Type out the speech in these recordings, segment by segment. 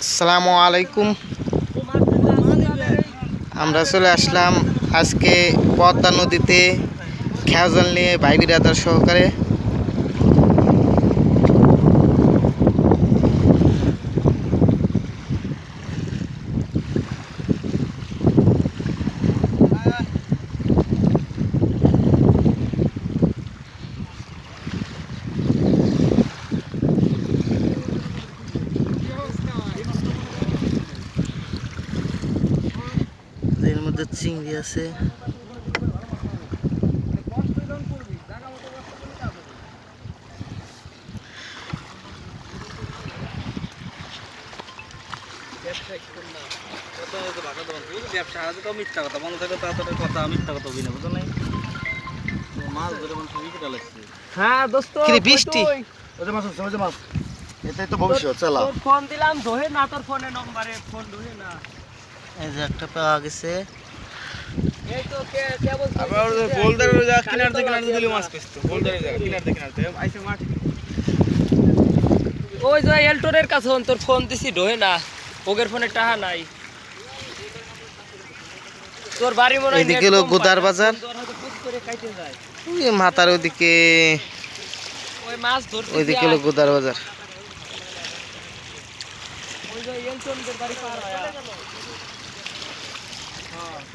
আসসালামু আলাইকুম আমরা চলে আসলাম আজকে পদ্মা নদীতে খেয়াজল নিয়ে ভাই বিরাদার সহকারে। চিংড়ি আছে ব্যবসা আছে। তো মিথ্যা কথা বন্ধ থাকলে তাড়াতাড়ি কথা মিথ্যা কথা বুঝি বুঝো নাই মাছ ধরে মানুষ বিকেটা লাগছে হ্যাঁ দোস্ত বৃষ্টি? ওই যে মাছ। ওই যে মাছ এটাই তো ভবিষ্যৎ চালা। তোর ফোন দিলাম ধরে না তোর ফোনে নম্বরে ফোন ধরে না। এই যে একটা পাওয়া গেছে। আবার বোলদার যা কিনার থেকে কিনার মাছ পেছতো বোলদার যা কিনার থেকে কিনার থেকে। ওই যে এলটোরের কাছে তোর ফোন দিছি ধরে না। ওগের ফোনে টাকা নাই। তোর বাড়ি মনে হয় এইদিকে হলো গোদার বাজার। ওই মাথার ওইদিকে। ওই মাছ ধরতে ওইদিকে হলো গোদার বাজার। ওই যে এলটোনদের বাড়ি পার হয়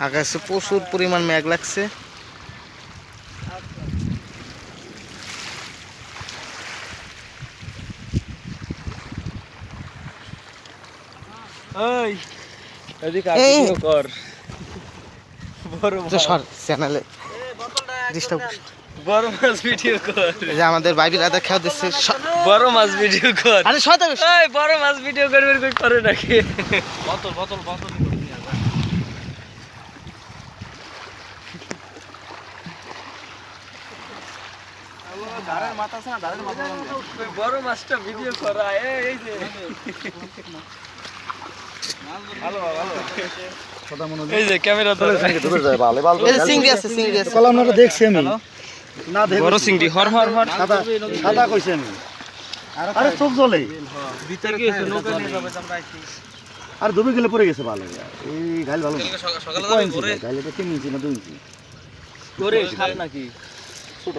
আকাশে প্রচুর পরিমাণ মেঘ লাগছে। ওই এদিকে এই। ভিডিও কর। বড় চ্যানেলে বড় মাছ ভিডিও কর। যে আমাদের দিচ্ছে বড় মাছ ভিডিও কর। আরে বড় মাছ ভিডিও করবে করে নাকি? বোতল বোতল বোতল আছে না মাথা ওই বড় মাছটা ভিডিও করা এই যে। ভালো ভালো। কথা এই যে ক্যামেরা ধরে। ঢুকে যায় ভালো ভালো এই যে আছে চিংড়ি আছে। কলাম না দেখছি আমি। না দেখ বড় চিংড়ি হর হর হর। সাদা সাদা কইছি আমি। আরে চোখ জ্বলে। ভিতরে কি হইছে নৌকা নিয়ে যাবে আমরা আইছি। আর ডুবে গেলে পড়ে গেছে ভালো এই গাইল ভালো। সকালে তিন ইঞ্চি না দুই ইঞ্চি? করে খাল নাকি? ছোট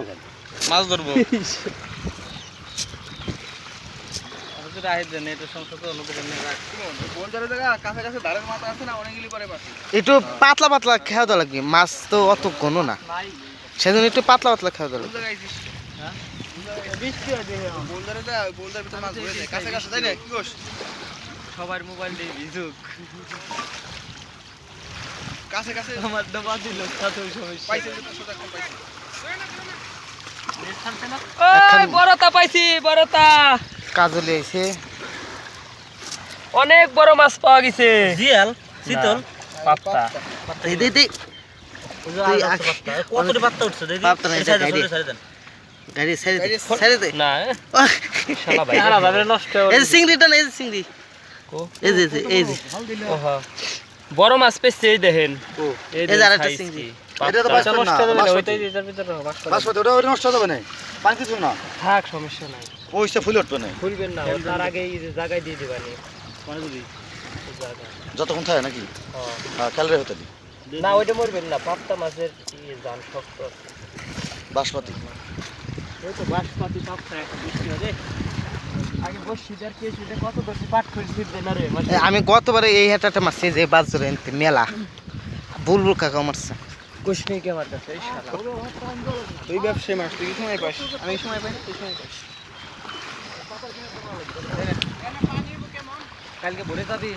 মাছ ধরবো। একটু পাতলা পাতলা খেয়া দেওয়া লাগবে মাছ তো অত ঘন না। সেজন্য একটু পাতলা পাতলা দেওয়া লাগবে। সবার মোবাইল দিয়ে ভিজুক। আমার ডবা দিল তাতে সমস্যা। ওই বড়তা পাইছি বড়তা কাজলি আইছে। অনেক বড় মাছ পাওয়া গেছে। জিয়াল শীতল পাপ্তা। এই দে দে। কতটি পাত্তা উঠছে? দেখি। পাত্তা নাই, গাড়ি। সাইডে, সাইডে দেন। গাড়ি ছেড়ে দে দে। না শালা ভাই। শালা ভাবে নষ্ট এই যে চিংড়িটা না এই যে চিংড়ি। কো? এই যে এই যে, ওহা। বড় মাছ পেয়েছে এই দেখেন। এই যে আরেকটা চিংড়ি। এটা তো না, ওইটাই এটার ভিতরে ওটা ওটা নষ্ট হবে না পানি কিছু না। থাক সমস্যা নাই। ওইটা ফুলে উঠবে না। তার আগে এই যে জায়গায় দিয়ে দিবানি। মানে যদি যতক্ষণ থাকে নাকি? হ্যাঁ। খেয়াল না ওইটা মরবেন না পাপ্তা মাছের কি জান শক্ত। আছে। ওই তো একটা বৃষ্টি হবে। রে মানে আমি গতবারে এই হাটাটা মারছি যে বাজারে মেলা। বুলবুল কাকা মারছে। কুছ নেই কে আমার কাছে তুই ব্যবসায়ী মাছ তুই সময় পাস? আমি সময় পাই না তুই সময় পাস। কালকে ভরে যাবি?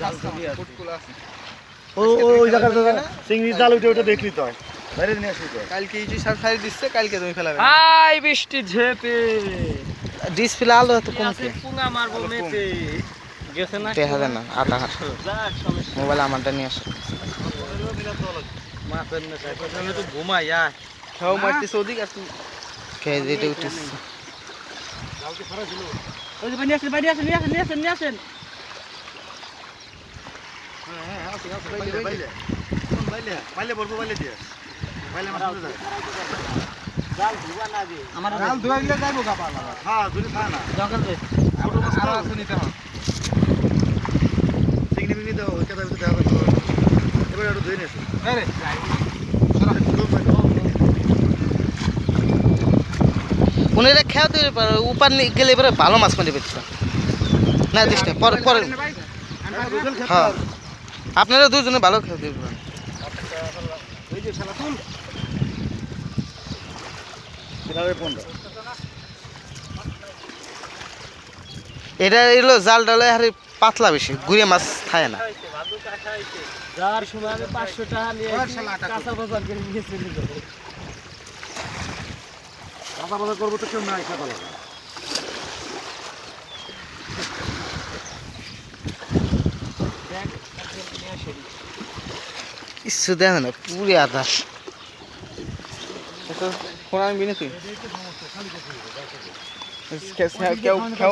জাল ছবি আছে ও ওই জায়গাটা চিংড়ি জাল উঠে ওটা দেখলি তো? বাইরে নিয়ে আসবি কালকে এই যে সার সারি দিচ্ছে কালকে তুমি ফেলাবে। হাই বৃষ্টি ঝেপে। ডিসপ্লে আলো এত কম আছে পুঙ্গা মারবো মেপে। গেছে না? মোবাইল আমারটা নিয়ে আসো। মাছের নেশা আমি তো ঘুমাই আয় খাও মারতেছে ওদিক আর তুই খেয়ে যেটা উঠেছে ওই যে নিয়ে আসেন নিয়ে আসেন নিয়ে আসেন নিয়ে আসেন নিয়ে আসেন বাইলে বাইলে বাইলে বাইলে বলব বাইলে দিয়ে বাইলে মাছ যায় জাল ধুবা না গে আমার জাল ধুয়া গেলে যাইবো গা হ্যাঁ যদি খায় না জঙ্গল রে ছোট মাছ তো আছে নিতে হয় চিংড়ি মিংড়ি দাও ওই কথা দেওয়া হবে একটু ধুয়ে নিয়েছো। আরে উনারা খেয়াও দিতে পারে উপার গেলে এবারে ভালো মাছ মারি পেতে না। দিস পরে পরে হ্যাঁ। আপনারা দুজনে ভালো খেয়াও দিতে পারেন। এটা এলো জাল ডালে হারে পাতলা বেশি ঘুরে মাছ খায় না। যার সময় আমি পাঁচশো টাকা নিয়ে কাঁচা বাজার করে নিয়ে চলে যাব। কাঁচা বাজার করব তো কেউ নাই লাগা দেখ না পুরে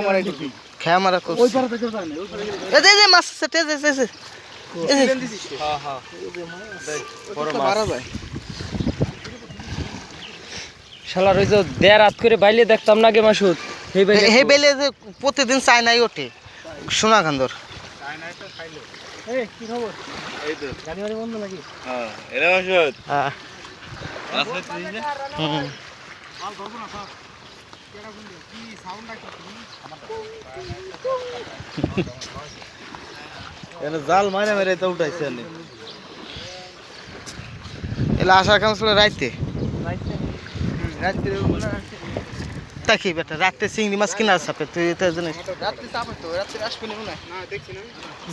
মারাই দিবি খেয়া মারা করছে। মাছ আছে শালার ওই যে দেড় রাত করে বাইলে দেখতাম না গে মাসুদ? হে বেলে যে প্রতিদিন চায়নাই ওঠে সোনা কান্দর এই কি খবর এই তো গাড়ি বাড়ি বন্ধ নাকি এরা মাসুদ মাছ ধরতে দিস না? হুম। এরা জাল মারে মেরে তো উঠাইছে আনে এলা আসার কাম ছিল রাইতে? রাইতে। রাত্রে বেটা রাতে চিংড়ি মাছ কিনা চাপে তুই তো জানিস। মনে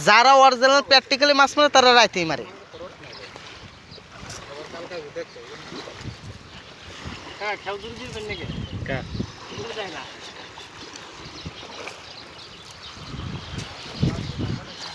যারা অরিজিনাল প্র্যাকটিক্যালি মাছ মারে তারা রাইতেই মারে। হ্যাঁ খেয়াল দূর দিবেন নাকি কা? দূর যায় না বাতাসে নিয়ে এক কাজ কর শোনো। তোমার ওই তোমার ওই যে ইসেতে মোটর নিয়ে এসে বালা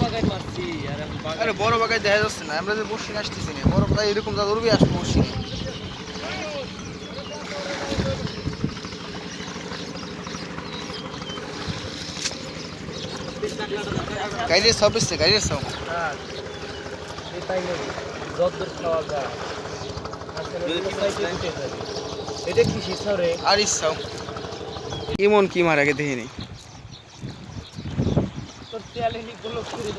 বাগার দিছি আর বড় বাগায় দেখা যাচ্ছে না আমরা যে বসে আসতেছি না বড় বাগায় এরকম যা ধরবি আসব বসে গাড়ির সব এসছে গাড়ির সব যতদূর খাওয়া যায়। কি। এটা কি শিশরে আর ইচ্ছাও ইমন কি মার আগে দেখিনি? তোর চ্যালেঞ্জগুলো করে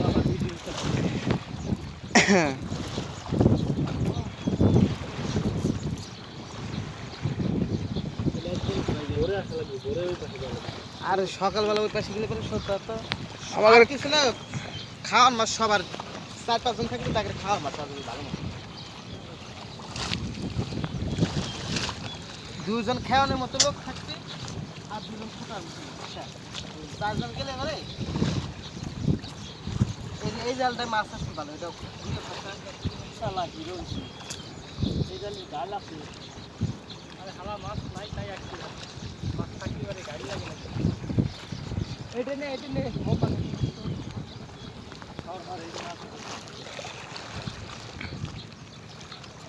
আমার পাশে আর সকালবেলা ওই পাশে গেলে পরে সত্য তো। আমার কিছু না খাওয়ার মাছ সবার চার পাঁচজন থাকলে তাকে খাওয়ার মাছ ভালো দুজন খাওয়ানোর মতো লোক থাকতে আর দুজন। আচ্ছা, চারজন গেলে এবারে? এই জালটায় মাছ আসতে ভালো এটা এই জানি ডাল আছে। আরে হালা মাছ নাই তাই আসছে মাছ থাকলে এবারে গাড়ি লাগে না এটা নে এটা নে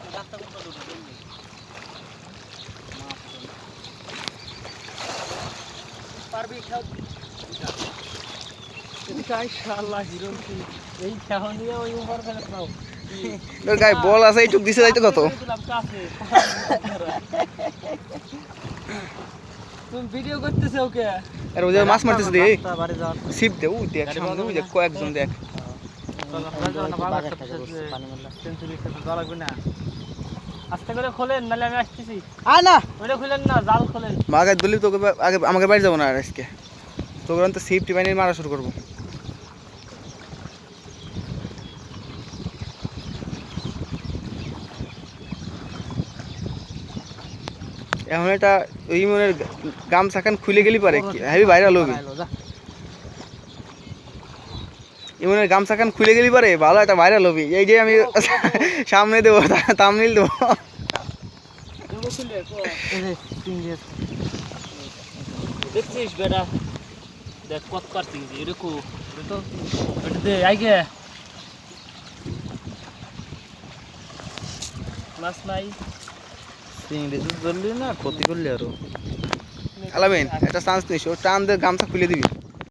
এই রাস্তা কোনটা দূর নেই পারবি খাও ইনশাআল্লাহ হিরো এই খাওয়া নিয়ে ওই উমর ফেলে খাও গায়ে বল আছে এইটুক দিছে যাইতে কত? তুমি ভিডিও করতেছো ওকে? আর যে মাছ মারতেছে বাড়ি সিপ দে ওই দেখ সামনে ওই দেখ কয়েকজন দেখ। আস্তে করে খোলেন নাহলে আমি আসতেছি। আয় না। ওইটা খুলেন না জাল খোলেন। বাগায় দলি তোকে আগে আমাকে বাড়ি যাব না আর আজকে। তোকে তো সেফটি বাইনে মারা শুরু করব। এখন এটা ওই মনের গামছা খান খুলে গেলি পারে কি? হেভি ভাইরাল হবে। ইমনের গামছা খান খুলে গেলি পারে? ভালো একটা ভাইরাল হবি। এই যে আমি সামনে দেবো তামনিল দেবো। দেখছিস বেটা? দেখ কত গেছি এরকম। এটা দে আইগে মাছ নাই। চিংড়ি ধরলি না ক্ষতি করলি আরও। আলামিন একটা চান্স নিস ও টান দিয়ে গামছা খুলে দিবি।